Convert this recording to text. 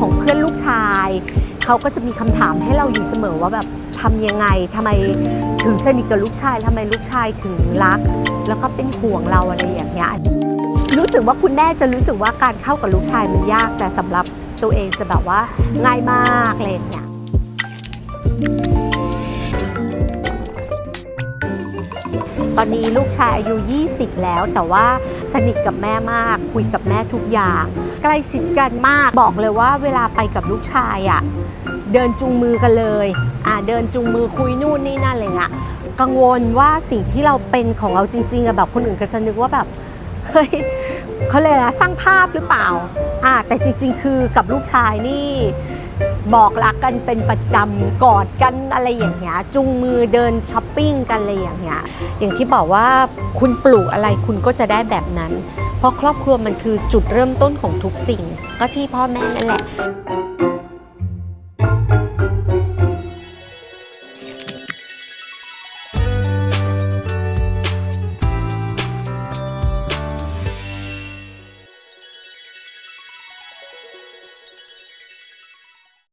ของเพื่อนลูกชาย เขาก็จะมีคำถามให้เราอยู่เสมอว่าแบบทำยังไงทำไมถึงสนิทกับลูกชายทำไมลูกชายถึงรัก แล้วก็เป็นห่วงเราอะไรอย่างเงี้ยรู้สึกว่าคุณแม่จะรู้สึกว่าการเข้ากับลูกชายมันยาก แต่สำหรับตัวเองจะแบบว่าง่ายมากเลยเนี่ย ตอนนี้ลูกชายอายุ 20 แล้ว แต่ว่าสนิทกับแม่มาก คุยกับแม่ทุกอย่าง ใกล้ชิดกันมากบอกเลยว่าเวลาไปกับลูกชายอะ่ะเดินจูงมือกันเลยอ่าเดินจูงมือคุยนู่นนี่นั่นอะไรเงี้ยกังวลว่าสิ่งที่เราเป็นของเราจริงๆอะแบบคนอื่นก็จะนึกว่าแบบเฮ้ยเขาเลยนะสร้างภาพหรือเปล่าอ่าแต่จริง ๆ คือกับลูกชายนี่ บอกรักกันเป็นประจำกอดกันอะไรอย่างเงี้ยจุงมือเดินช้อปปิ้งกันอะไรอย่างเงี้ยอย่างที่บอกว่าคุณปลูกอะไรคุณก็จะได้แบบนั้น เพราะครอบครัวมันคือจุดเริ่มต้นของทุกสิ่ง ก็ที่พ่อแม่นั่นแหละ